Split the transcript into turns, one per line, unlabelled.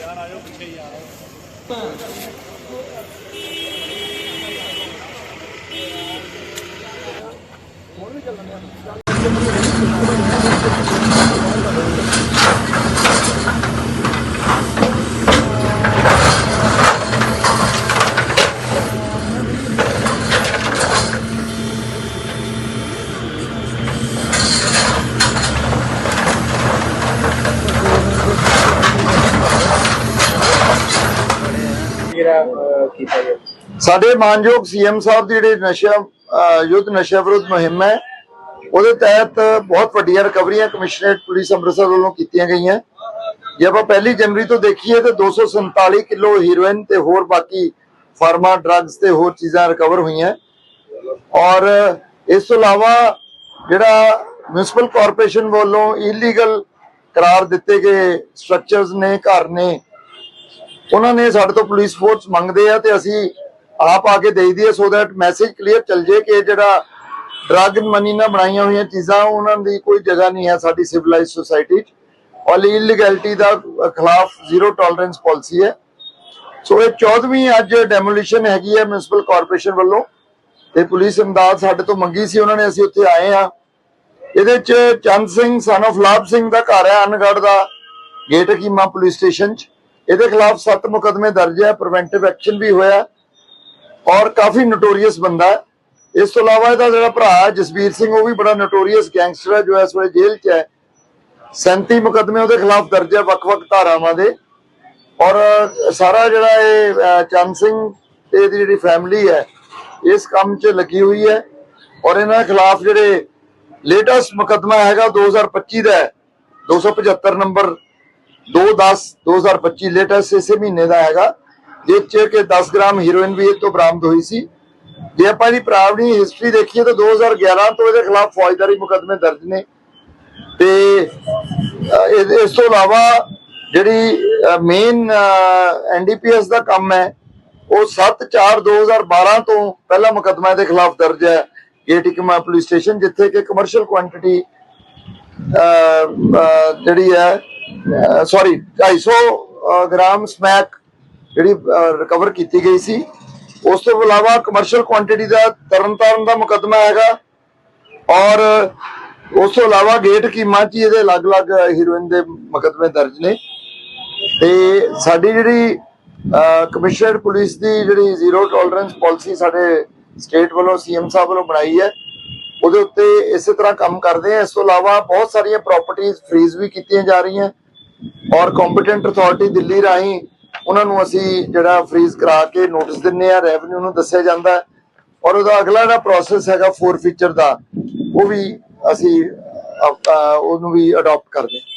ਯਾਰ ਆਇਓ ਪਿੱਛੇ ਯਾਰ ਹੋਰ ਵੀ ਚੱਲਣ ਸਾਡੇ ਮਾਨਯੋਗ ਸੀਐਮ ਸਾਹਿਬ ਦੀ ਜਿਹੜੀ ਨਸ਼ਾ ਯੁੱਧ ਨਸ਼ਾ ਵਿਰੁੱਧ ਮੁਹਿੰਮ ਹੈ, ਉਹਦੇ ਤਹਿਤ ਬਹੁਤ ਵੱਡੀਆਂ ਰਿਕਵਰੀਆਂ ਕਮਿਸ਼ਨਰੇਟ ਪੁਲਿਸ ਅੰਮ੍ਰਿਤਸਰ ਵੱਲੋਂ ਕੀਤੀਆਂ ਗਈਆਂ। ਜੇ ਆਪਾਂ ਪਹਿਲੀ ਜਨਵਰੀ ਤੋਂ ਦੇਖੀਏ ਤੇ 247 ਕਿਲੋ ਹੀਰੋਇਨ ਤੇ ਹੋਰ ਬਾਕੀ ਫਾਰਮਾ, ਡਰੱਗਸ ਤੇ ਹੋਰ ਚੀਜ਼ਾਂ ਰਿਕਵਰ ਹੋਈਆਂ। ਔਰ ਇਸ ਤੋਂ ਇਲਾਵਾ ਜਿਹੜਾ ਮਿਊਨਿਸਪਲ ਕਾਰਪੋਰੇਸ਼ਨ ਵੱਲੋਂ ਇਲੀਗਲ ਕਰਾਰ ਦਿੱਤੇ ਗਏ ਸਟਰਕਚਰਸ ਨੇ, ਘਰ ਨੇ ਉਹਨਾਂ ਨੇ ਸਾਡੇ ਤੋਂ ਪੁਲਿਸ ਫੋਰਸ ਮੰਗਦੇ ਆ ਤੇ ਅਸੀਂ ਆਪ ਆ ਕੇ ਦੇਈ ਦੀਏ ਸੋ ਦੈਟ ਮੈਸੇਜ ਕਲੀਅਰ ਚੱਲ ਜੇ ਕਿ ਜਿਹੜਾ ਡਰੱਗ ਮਨੀ ਨਾਲ ਬਣਾਈਆਂ ਹੋਈਆਂ ਚੀਜ਼ਾਂ, ਉਹਨਾਂ ਦੀ ਕੋਈ ਜਗ੍ਹਾ ਨਹੀਂ ਹੈ ਸਾਡੀ ਸਿਵਲਾਈਜ਼ਡ ਸੋਸਾਇਟੀ 'ਚ। ਔਰ ਇਲੀਗੈਲਿਟੀ ਦਾ ਖਿਲਾਫ ਜ਼ੀਰੋ ਟੋਲਰੈਂਸ ਪਾਲਿਸੀ ਹੈ। ਸੋ ਇਹ 14ਵੀਂ ਅੱਜ ਡੈਮੋਲੀਸ਼ਨ ਹੈਗੀ ਹੈ ਮਿਊਨਿਸਪਲ ਕਾਰਪੋਰੇਸ਼ਨ ਵੱਲੋਂ। ਤੇ ਪੁਲਿਸ ਇਮਦਾਦ ਸਾਡੇ ਤੋਂ ਮੰਗੀ ਸੀ, ਉਹਨਾਂ ਨੇ ਅਸੀਂ ਉੱਥੇ ਆਏ ਆ ਇਹਦੇ ਚ ਚੰਦ ਸਿੰਘ ਸਨ of ਲਾਭ ਸਿੰਘ ਦਾ ਘਰ ਹੈ ਅਨਗੜ ਦਾ। ਗੇਟ ਕੀਮਾ ਪੁਲਿਸ ਸਟੇਸ਼ਨ ਚ। ਇਹਦੇ ਖਿਲਾਫ 7 ਮੁਕਦਮੇ ਦਰਜ ਹੈ ਪ੍ਰੀਵੈਂਟਿਵ ਐਕਸ਼ਨ ਵੀ ਹੋਇਆ ਔਰ ਕਾਫੀ ਨੋਟੋਰੀਅਸ ਬੰਦਾ ਹੈ। ਇਸ ਤੋਂ ਇਲਾਵਾ ਇਹਦਾ ਜਿਹੜਾ ਭਰਾ ਹੈ ਸਿੰਘ, ਉਹ ਵੀ ਬੜਾ ਨੋਟੋਰੀਅਸ ਗੈਂਗਸਟਰ ਹੈ, ਜੋ ਇਸ ਵੇਲੇ ਜੇਲ੍ਹ 'ਚ ਹੈ। 37 ਮੁਕਦਮੇ ਉਹਦੇ ਖਿਲਾਫ ਦਰਜ ਹੈ, ਵੱਖ-ਵੱਖ ਧਾਰਾਵਾਂ ਦੇ। ਔਰ ਸਾਰਾ ਜਿਹੜਾ ਇਹ ਚੰਦ ਸਿੰਘ ਤੇ ਇਹਦੀ ਜਿਹੜੀ ਫੈਮਿਲੀ ਹੈ, ਇਸ ਕੰਮ 'ਚ ਲੱਗੀ ਹੋਈ ਹੈ। ਔਰ ਇਹਨਾਂ ਖਿਲਾਫ ਜਿਹੜੇ ਲੇਟੈਸਟ ਮੁਕਦਮਾ ਹੈਗਾ 2025 ਦਾ ਹੈ 275 ਨੰਬਰ 210 2025 ਲੇਟੈਸਟ ਇਸੇ ਮਹੀਨੇ ਦਾ ਹੈਗਾ। ਜਿਸ 'ਚ ਕਿ 10 ਗ੍ਰਾਮ ਹੀਰੋਇਨ ਵੀ ਇਹ ਤੋਂ ਬਰਾਮਦ ਹੋਈ ਸੀ। ਜੇ ਆਪਾਂ ਇਹਦੀ ਪ੍ਰਾਵਣੀ ਹਿਸਟਰੀ ਦੇਖੀਏ ਤਾਂ 2011 ਤੋਂ ਇਹਦੇ ਖਿਲਾਫ ਫੌਜਦਾਰੀ ਮੁਕਦਮੇ ਦਰਜ ਨੇ। ਤੇ ਇਸ ਤੋਂ ਇਲਾਵਾ ਜਿਹੜੀ ਮੇਨ ਐਨਡੀਪੀਐਸ ਦਾ ਕੰਮ ਹੈ, ਉਹ 7/4/2012 ਤੋਂ ਪਹਿਲਾ ਮੁਕਦਮਾ ਇਹਦੇ ਖਿਲਾਫ ਦਰਜ ਹੈ। ਗੇਟਿਕਮਾ ਪੁਲਿਸ ਸਟੇਸ਼ਨ, ਜਿੱਥੇ ਕਿ ਕਮਰਸ਼ੀਅਲ ਕੁਆਂਟੀਟੀ ਜਿਹੜੀ ਹੈ ਸੌਰੀ 250 ਅਹ, ਗ੍ਰਾਮ ਸਮੈਕ ਜਿਹੜੀ ਰਿਕਵਰ ਕੀਤੀ ਗਈ ਸੀ। ਉਸ ਤੋਂ ਇਲਾਵਾ ਕਮਰਸ਼ੀਅਲ ਕੁਆਂਟੀਟੀ ਦਾ ਤਰਨਤਾਰਨ ਦਾ ਮੁਕਦਮਾ ਹੈਗਾ। ਔਰ ਉਸ ਤੋਂ ਇਲਾਵਾ ਗੇਟ ਕੀਮਾ ਚ ਹੀ ਇਹਦੇ ਅਲੱਗ-ਅਲੱਗ ਹੀਰੋਇਨ ਦੇ ਮੁਕਦਮੇ ਦਰਜ ਨੇ। ਤੇ ਸਾਡੀ ਜਿਹੜੀ ਕਮਿਸ਼ਨਰ ਪੁਲਿਸ ਦੀ ਜਿਹੜੀ ਜ਼ੀਰੋ ਟੋਲਰੈਂਸ ਪਾਲਿਸੀ ਸਾਡੇ ਸਟੇਟ ਵੱਲੋਂ ਸੀਐਮ ਸਾਹਿਬ ਵੱਲੋਂ ਬਣਾਈ ਹੈ ਉਹਦੇ ਉੱਤੇ ਇਸੇ ਤਰ੍ਹਾਂ ਕੰਮ ਕਰਦੇ ਆ। ਇਸ ਤੋਂ ਇਲਾਵਾ ਬਹੁਤ ਸਾਰੀਆਂ ਪ੍ਰਾਪਰਟੀਆਂ ਫ੍ਰੀਜ਼ ਵੀ ਕੀਤੀਆਂ ਜਾ ਰਹੀਆਂ। ਔਰ ਕੰਪੀਟੈਂਟ ਅਥਾਰਟੀ ਦਿੱਲੀ ਰਾਹੀਂ ਉਹਨਾਂ ਨੂੰ ਅਸੀਂ ਜਿਹੜਾ ਫ੍ਰੀਜ਼ ਕਰਾ ਕੇ ਨੋਟਿਸ ਦਿੰਨੇ ਆ। ਰੈਵਨਿਊ ਨੂੰ ਦੱਸਿਆ ਜਾਂਦਾ। ਔਰ ਉਹਦਾ ਅਗਲਾ ਜਿਹੜਾ ਪ੍ਰੋਸੈਸ ਹੈਗਾ ਫੋਰ ਫੀਚਰ ਦਾ, ਉਹ ਵੀ ਅਸੀਂ ਉਹਨੂੰ ਵੀ ਅਡਾਪਟ ਕਰਦੇ ਹਾਂ।